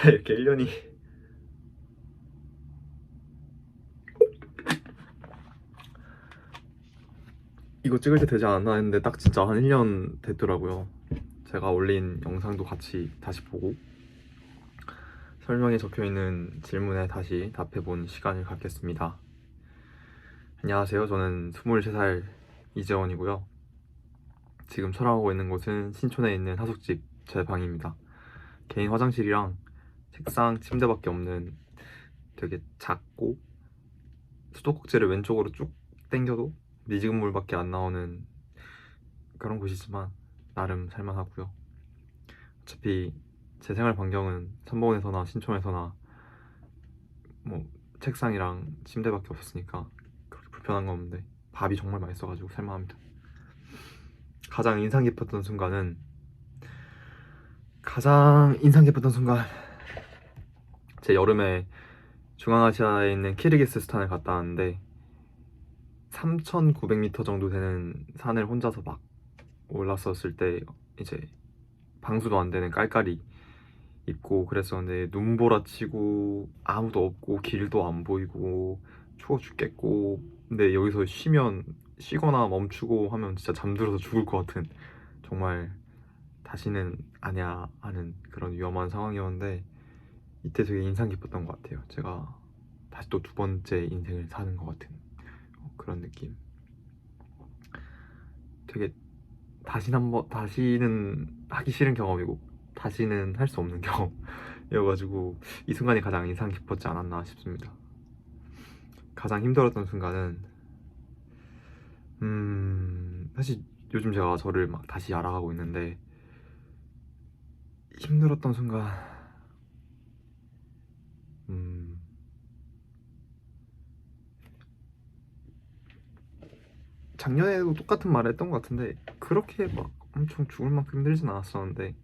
진짜 이렇게 1년이 이거 찍을 때 되지 않았나 했는데 딱 진짜 한 1년 됐더라고요. 제가 올린 영상도 같이 다시 보고 설명에 적혀 있는 질문에 다시 답해 본 시간을 갖겠습니다. 안녕하세요. 저는 23살 이재원이고요. 지금 촬영하고 있는 곳은 신촌에 있는 하숙집 제 방입니다. 개인 화장실이랑 책상, 침대밖에 없는 되게 작고 수도꼭지를 왼쪽으로 쭉 당겨도 미지근 물밖에 안 나오는 그런 곳이지만 나름 살만하고요. 어차피 제 생활 반경은 삼봉에서나 신촌에서나 뭐 책상이랑 침대밖에 없었으니까 그렇게 불편한 건 없는데 밥이 정말 맛있어가지고 살만합니다. 가장 인상 깊었던 순간은 가장 인상 깊었던 순간 제 여름에 중앙아시아에 있는 키르기스스탄을 갔다 왔는데 3,900m 정도 되는 산을 혼자서 막 올랐었을 때 이제 방수도 안 되는 깔깔이 입고 그랬었는데 눈보라 치고 아무도 없고 길도 안 보이고 추워 죽겠고 근데 여기서 쉬면 쉬거나 멈추고 하면 진짜 잠들어서 죽을 것 같은 정말 다시는 아니야 하는 그런 위험한 상황이었는데 이때 되게 인상 깊었던 것 같아요. 제가 다시 또 두 번째 인생을 사는 것 같은 그런 느낌. 되게 다시 한번 다시는 하기 싫은 경험이고 다시는 할 수 없는 경험이어가지고 이 순간이 가장 인상 깊었지 않았나 싶습니다. 가장 힘들었던 순간은 음 사실 요즘 제가 저를 막 다시 알아가고 있는데 힘들었던 순간 음 작년에도 똑같은 말을 했던 것 같은데 그렇게 막 엄청 죽을 만큼 힘들진 않았었는데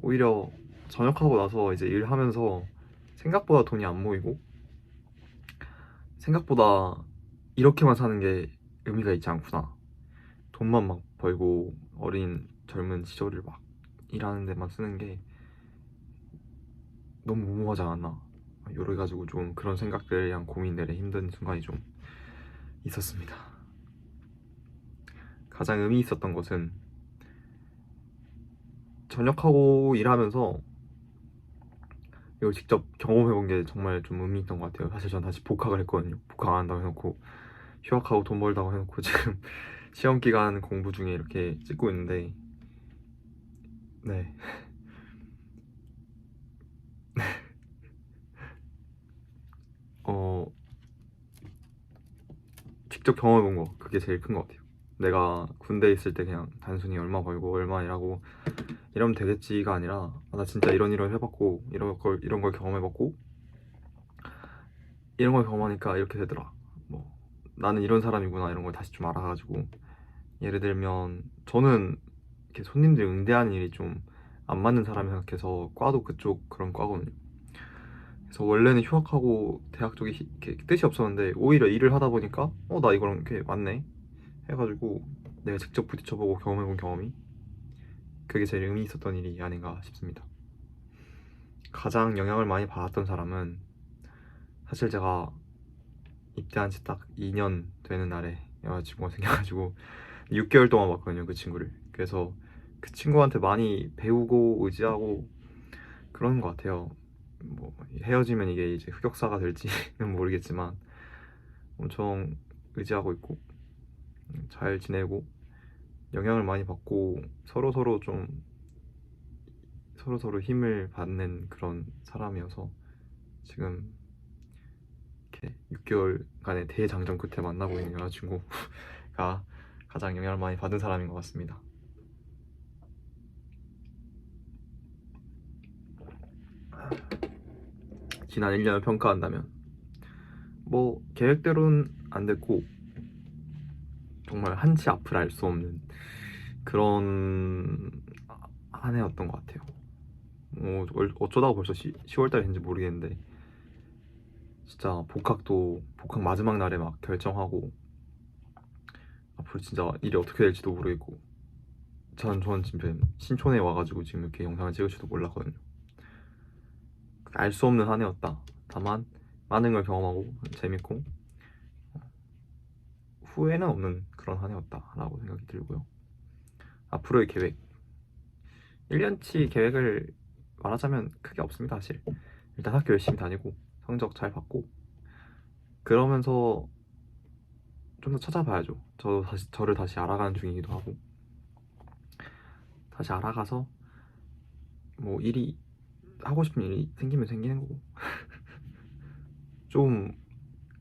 오히려 전역하고 나서 이제 일하면서 생각보다 돈이 안 모이고 생각보다 이렇게만 사는 게 의미가 있지 않구나 돈만 막 벌고 어린 젊은 시절을 막 일하는 데만 쓰는 게 너무 무모하지 않았나 여러 가지고 좀 그런 생각들이랑 고민들에 힘든 순간이 좀 있었습니다. 가장 의미 있었던 것은 전역하고 일하면서 이걸 직접 경험해 본 게 정말 좀 의미 있던 것 같아요. 사실 전 다시 복학을 했거든요. 복학 안 한다고 해놓고 휴학하고 돈 벌다고 해놓고 지금 시험 기간 공부 중에 이렇게 찍고 있는데 네. 어 직접 경험해 본 거 그게 제일 큰 것 같아요. 내가 군대에 있을 때 그냥 단순히 얼마 벌고 얼마 일하고 이러면 되겠지가 아니라 아, 나 진짜 이런 일을 해봤고 이런 걸 이런 걸 경험해봤고 이런 걸 경험하니까 이렇게 되더라. 뭐 나는 이런 사람이구나 이런 걸 다시 좀 알아가지고 예를 들면 저는 이렇게 손님들 응대하는 일이 좀 안 맞는 사람이 생각해서 과도 그쪽 그런 과거든요. 그래서 원래는 휴학하고 대학 쪽이 히- 이렇게 뜻이 없었는데 오히려 일을 하다 보니까 어 나 이거랑 이렇게 맞네 해가지고 내가 직접 부딪혀보고 경험해본 경험이 그게 제일 의미 있었던 일이 아닌가 싶습니다. 가장 영향을 많이 받았던 사람은 사실 제가 입대한 지 딱 2년 되는 날에 여자친구가 생겨가지고 6개월 동안 봤거든요 그 친구를 그래서 그 친구한테 많이 배우고 의지하고 그러는 것 같아요 뭐 헤어지면 이게 이제 흑역사가 될지는 모르겠지만 엄청 의지하고 있고 음, 잘 지내고 영향을 많이 받고 서로 서로 좀 서로 서로 힘을 받는 그런 사람이어서 지금 이렇게 6개월간의 대장정 끝에 만나고 있는 여자친구가 가장 영향을 많이 받은 사람인 것 같습니다. 지난 1년을 평가한다면 뭐 계획대로는 안 됐고 정말 한치 앞을 알 수 없는 그런 한 해였던 것 같아요. 뭐 얼- 어쩌다가 벌써 10 월 달이 된지 모르겠는데 진짜 복학도 복학 마지막 날에 막 결정하고 앞으로 진짜 일이 어떻게 될지도 모르겠고 전 저는 지금 신촌에 와가지고 지금 이렇게 영상을 찍을지도 몰랐거든요. 알 수 없는 한 해였다. 다만 많은 걸 경험하고 재밌고 어, 후회는 없는 그런 한 해였다라고 생각이 들고요. 앞으로의 계획. 1년치 계획을 말하자면 크게 없습니다 사실. 일단 학교 열심히 다니고 성적 잘 받고 그러면서 좀 더 찾아봐야죠. 저 다시 저를 다시 알아가는 중이기도 하고. 다시 알아가서 뭐 일이 하고 싶은 일이 생기면 생기는 거고. 좀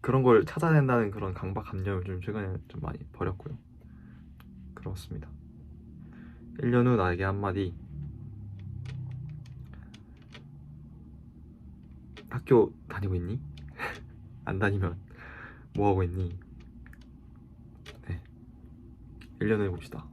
그런 걸 찾아낸다는 그런 강박관념을 좀 최근에 좀 많이 버렸고요 그렇습니다 1년 후 나에게 한마디 학교 다니고 있니? 안 다니면 뭐 하고 있니? 네. 1년 후에 봅시다.